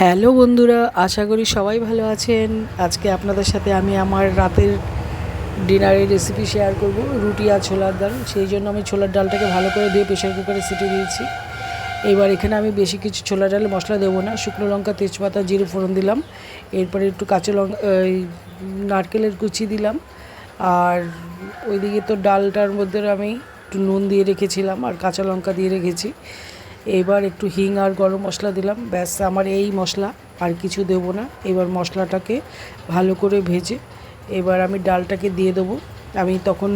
Hello বন্ধুরা, আশা করি সবাই ভালো আছেন। আজকে আপনাদের সাথে আমি আমার রাতের ডিনারের রেসিপি শেয়ার করব, রুটি আর ছোলার ডাল। সেই জন্য আমি ছোলার ডালটাকে ভালো করে দিয়ে প্রেশার কুকারে সিটি দিয়েছি। এবার এখানে আমি বেশি কিছু ছোলা ডালে মশলা দেবো না, শুকনো লঙ্কা, তেজপাতা, জিরে, ফোড়ন দিলাম। এরপরে একটু কাঁচা লঙ্কা এই নারকেলের কুচি দিলাম। আর ওইদিকে তো ডালটার মধ্যে আমি একটু নুন দিয়ে রেখেছিলাম, আর কাঁচা লঙ্কা দিয়ে রেখেছি। এবার একটু হিং আর গরম মশলা দিলাম। ব্যাস, আমার এই মশলা, আর কিছু দেবো না। এবার মশলাটাকে ভালো করে ভেজে এবার আমি ডালটাকে দিয়ে দেবো। আমি তখন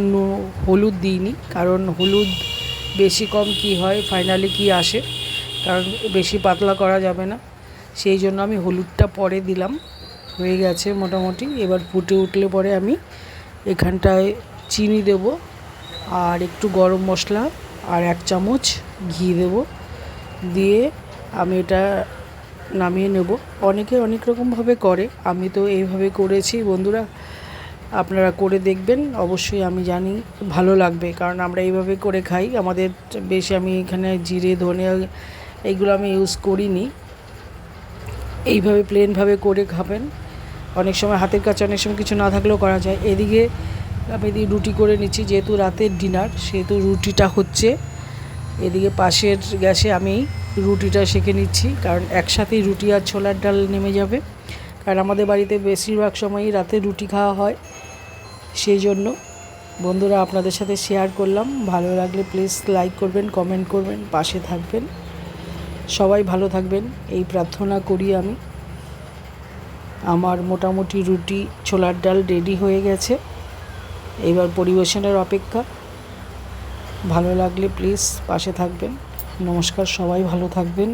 হলুদ দিইনি, কারণ হলুদ বেশি কম কি হয়, ফাইনালি কি আসে, কারণ বেশি পাতলা করা যাবে না। সেই জন্য আমি হলুদটা পরে দিলাম। হয়ে গেছে মোটামুটি। এবার ফুটে উঠলে পরে আমি এখানটায় চিনি দেব, আর একটু গরম মশলা, আর এক চামচ ঘি দেবো। দিয়ে আমি এটা নামিয়ে নেব। অনেকে অনেক রকমভাবে করে। আমি তো এইভাবে করেছি। বন্ধুরা, আপনারা করে দেখবেন। অবশ্যই আমি জানি ভালো লাগবে, কারণ আমরা এইভাবে করে খাই। আমাদের বেশি আমি এখানে জিরে ধনে এইগুলো আমি ইউজ করিনি। এইভাবে প্লেনভাবে করে খাবেন। অনেক সময় হাতের কাছে অনেক সময় কিছু না থাকলেও করা যায়। এদিকে আমি রুটি করে নিচ্ছি, যেহেতু রাতের ডিনার সেহেতু রুটিটা হচ্ছে। এদিকে পাশের গ্যাসে আমি রুটিটা সেঁকে নিচ্ছি, কারণ একসাথেই রুটি আর ছোলার ডাল নেমে যাবে। কারণ আমাদের বাড়িতে বেশিরভাগ সময়ই রাতে রুটি খাওয়া হয়, সেই জন্য বন্ধুরা আপনাদের সাথে শেয়ার করলাম। ভালো লাগলে প্লিজ লাইক করবেন কমেন্ট করবেন, পাশে থাকবেন। সবাই ভালো থাকবেন, এই প্রার্থনা করি আমি। আমার মোটামুটি রুটি, ছোলার ডাল রেডি হয়ে গেছে। এবার পরিবেশনের অপেক্ষা। ভালো লাগলে প্লিজ পাশে থাকবেন। নমস্কার সবাই ভালো থাকবেন।